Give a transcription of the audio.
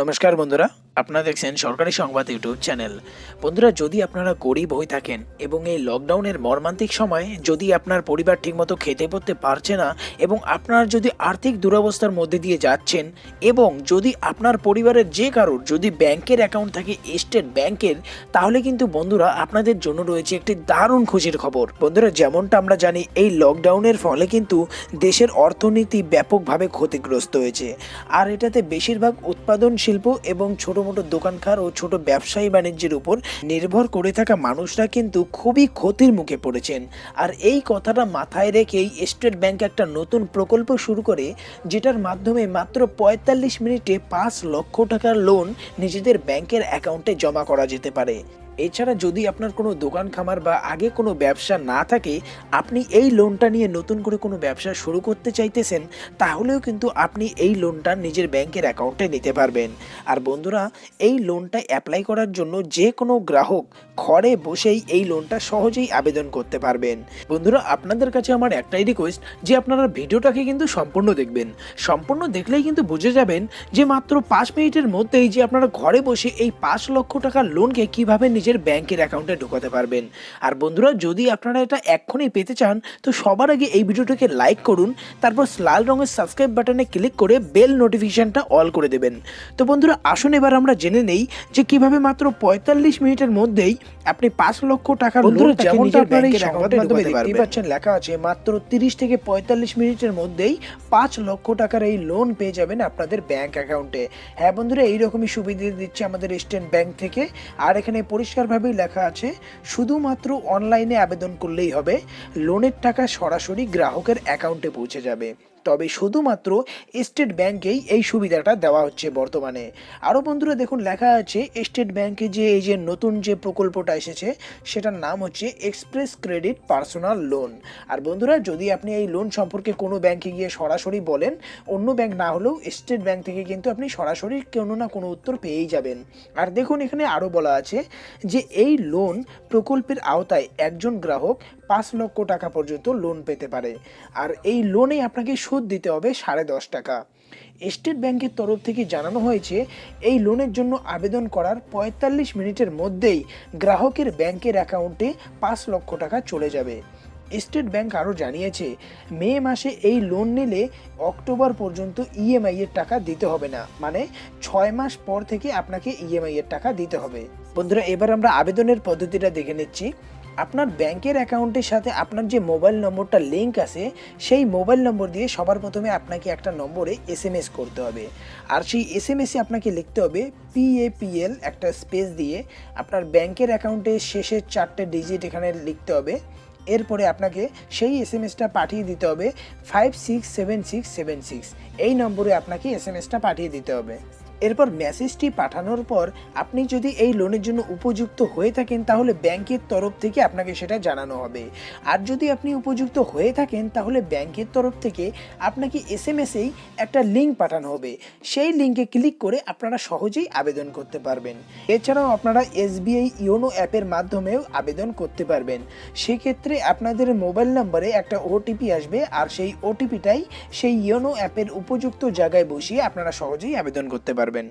নমস্কার বন্ধুরা, আপনারা দেখছেন সরকারি সংবাদ ইউটিউব চ্যানেল। বন্ধুরা, যদি আপনারা গরিব হয়ে থাকেন এবং এই লকডাউনের মর্মান্তিক সময় যদি আপনার পরিবার ঠিকমতো খেতে পড়তে পারছে না এবং আপনার যদি আর্থিক দুরবস্থার মধ্যে দিয়ে যাচ্ছেন এবং যদি আপনার পরিবারের যে কারোর যদি ব্যাংকের অ্যাকাউন্ট থাকে স্টেট ব্যাংকের, তাহলে কিন্তু বন্ধুরা আপনাদের জন্য রয়েছে একটি দারুণ খুশির খবর। বন্ধুরা, যেমনটা আমরা জানি, এই লকডাউনের ফলে কিন্তু দেশের অর্থনীতি ব্যাপকভাবে ক্ষতিগ্রস্ত হয়েছে। আর এটাতে বেশিরভাগ উৎপাদন শিল্প এবং ছোট মোটো দোকানখার ও ছোট ব্যবসায়ী বাণিজ্যের উপর নির্ভর করে থাকা মানুষরা কিন্তু খুবই ক্ষতির মুখে পড়েছেন। আর এই কথাটা মাথায় রেখেই স্টেট ব্যাংক একটা নতুন প্রকল্প শুরু করে, যেটার মাধ্যমে মাত্র পঁয়তাল্লিশ মিনিটে পাঁচ লক্ষ টাকার লোন নিজেদের ব্যাংকের অ্যাকাউন্টে জমা করা যেতে পারে। এছাড়া যদি আপনার কোনো দোকান খামার বা আগে কোনো ব্যবসা না থাকে, আপনি এই লোনটা নিয়ে নতুন করে কোনো ব্যবসা শুরু করতে চাইতেছেন, তাহলেও কিন্তু আপনি এই লোনটা নিজের ব্যাংকের অ্যাকাউন্টে নিতে পারবেন। আর বন্ধুরা, এই লোনটা অ্যাপ্লাই করার জন্য যে কোনো গ্রাহক ঘরে বসেই এই লোনটা সহজেই আবেদন করতে পারবেন। বন্ধুরা, আপনাদের কাছে আমার একটাই রিকোয়েস্ট যে আপনারা ভিডিওটাকে কিন্তু সম্পূর্ণ দেখবেন। সম্পূর্ণ দেখলেই কিন্তু বুঝে যাবেন যে মাত্র পাঁচ মিনিটের মধ্যেই যে আপনারা ঘরে বসে এই পাঁচ লক্ষ টাকার লোনকে কীভাবে নিজের ব্যাংকের অ্যাকাউন্টে ঢোকাতে পারবেন। আর বন্ধুরা যদি আপনারা এটা এক্ষুনি পেতে চান তো সবার আগে এই ভিডিওটাকে লাইক করুন তারপর লাল রঙের সাবস্ক্রাইব বাটনে ক্লিক করে বেল নোটিফিকেশনটা অল করে দেবেন। তো বন্ধুরা আসুন এবার আমরা জেনে নেই যে কীভাবে মাত্র পঁয়তাল্লিশ মিনিটের মধ্যেই আপনি পাঁচ লক্ষ টাকার বন্ধুরা, লোনটাকে যেমনটা নিজের এই সংবাদ মাধ্যমে ঢোকাতে পাচ্ছেন লেখা আছে মাত্র তিরিশ থেকে পঁয়তাল্লিশ মিনিটের মধ্যেই পাঁচ লক্ষ টাকার এই লোন পেয়ে যাবেন আপনাদের ব্যাংক অ্যাকাউন্টে হ্যাঁ বন্ধুরা এইরকমই সুবিধা দিচ্ছে আমাদের স্টেট ব্যাংক থেকে। আর এখানে পরিষ্কারভাবেই লেখা আছে, শুধুমাত্র অনলাইনে আবেদন করলেই হবে। লোনের টাকা সরাসরি গ্রাহকের অ্যাকাউন্টে পৌঁছে যাবে। তবে শুধুমাত্র স্টেট ব্যাংকেই এই সুবিধাটা দেওয়া হচ্ছে বর্তমানে। আরও বন্ধুরা দেখুন, লেখা আছে, স্টেট ব্যাংকে যে এই যে নতুন যে প্রকল্পটা এসেছে, সেটার নাম হচ্ছে এক্সপ্রেস ক্রেডিট পার্সোনাল লোন। আর বন্ধুরা, যদি আপনি এই লোন সম্পর্কে কোনো ব্যাংকে গিয়ে সরাসরি বলেন, অন্য ব্যাংক না হলেও স্টেট ব্যাংক থেকে কিন্তু আপনি সরাসরি কোনো না কোনো উত্তর পেয়েই যাবেন। আর দেখুন, এখানে আরও বলা আছে যে এই লোন প্রকল্পের আওতায় একজন গ্রাহক পাঁচ লক্ষ টাকা পর্যন্ত লোন পেতে পারে। আর এই লোনে আপনাকে সুদ দিতে হবে সাড়ে দশ টাকা। স্টেট ব্যাংকের তরফ থেকে জানানো হয়েছে, এই লোনের জন্য আবেদন করার পঁয়তাল্লিশ মিনিটের মধ্যেই গ্রাহকের ব্যাংকের অ্যাকাউন্টে পাঁচ লক্ষ টাকা চলে যাবে। স্টেট ব্যাংক আরও জানিয়েছে, মে মাসে এই লোন নিলে অক্টোবর পর্যন্ত ইএমআই এর টাকা দিতে হবে না। মানে ছয় মাস পর থেকে আপনাকে ইএমআই এর টাকা দিতে হবে। বন্ধুরা, এবার আমরা আবেদনের পদ্ধতিটা দেখে নিচ্ছি। আপনার ব্যাংকের অ্যাকাউন্টের সাথে আপনার যে মোবাইল নম্বরটা লিঙ্ক আছে, সেই মোবাইল নম্বর দিয়ে সবার প্রথমে আপনাকে একটা নম্বরে এস এম এস করতে হবে। আর সেই এস এম এসে আপনাকে লিখতে হবে পিএপিএল একটা স্পেস দিয়ে। আপনার ব্যাংকের অ্যাকাউন্টের শেষের চারটে ডিজিট এখানে লিখতে হবে। এরপরে আপনাকে সেই এস এম এসটা পাঠিয়ে দিতে হবে five six seven six seven six এই নম্বরে আপনাকে এস এম এসটা পাঠিয়ে দিতে হবে। এরপর মেসেজটি পাঠানোর পর আপনি যদি এই লোনের জন্য উপযুক্ত হয়ে থাকেন, তাহলে ব্যাংকের তরফ থেকে আপনাকে সেটা জানানো হবে। আর যদি আপনি উপযুক্ত হয়ে থাকেন, তাহলে ব্যাংকের তরফ থেকে আপনাকে এস এম এসেই একটা লিঙ্ক পাঠানো হবে। সেই লিঙ্কে ক্লিক করে আপনারা সহজেই আবেদন করতে পারবেন। এছাড়াও আপনারা এসবিআই ইওনো অ্যাপের মাধ্যমেও আবেদন করতে পারবেন। সেক্ষেত্রে আপনাদের মোবাইল নম্বরে একটা ওটিপি আসবে, আর সেই ওটিপিটাই সেই ইওনো অ্যাপের উপযুক্ত জায়গায় বসিয়ে আপনারা সহজেই আবেদন করতে পারবেন